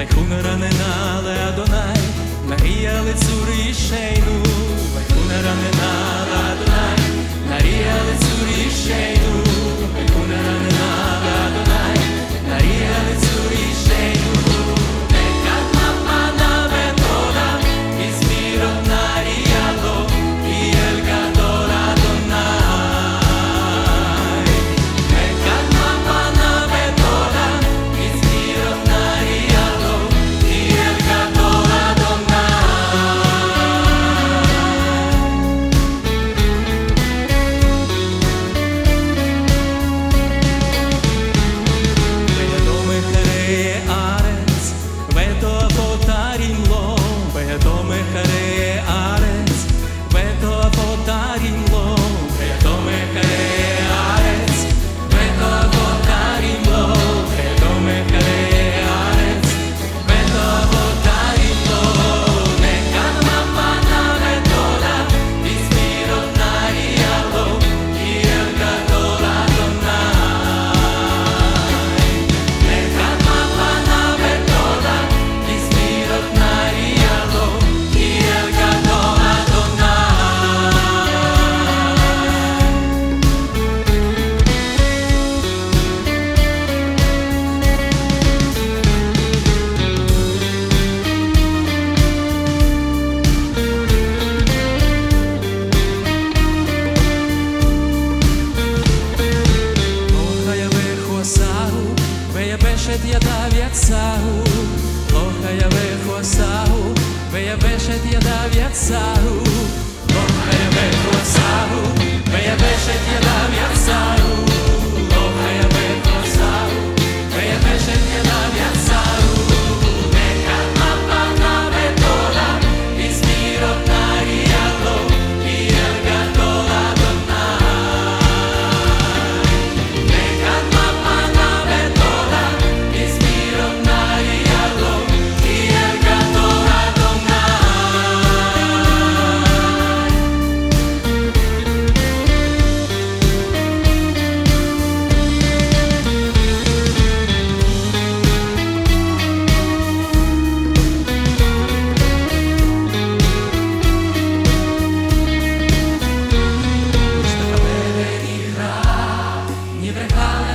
Лайхун раненала Адонай, Марія лицу рішейну, Лайхун раненала Адонай. Sahu, hoja ya ve Sahu, bella bella tía da via Sahu.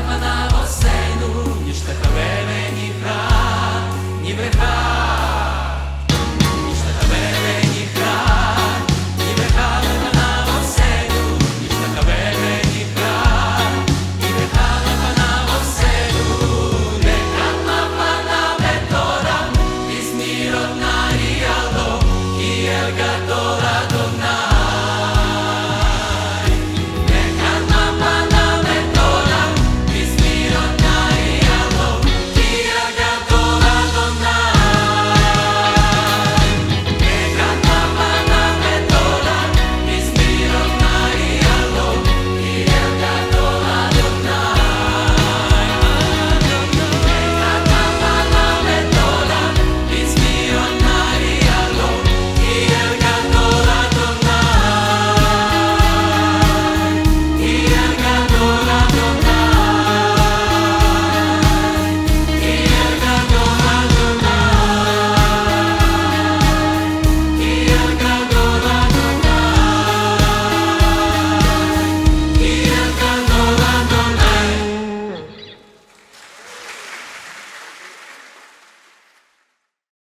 Степана Осену, ніж тебе мені храм, ні бреха.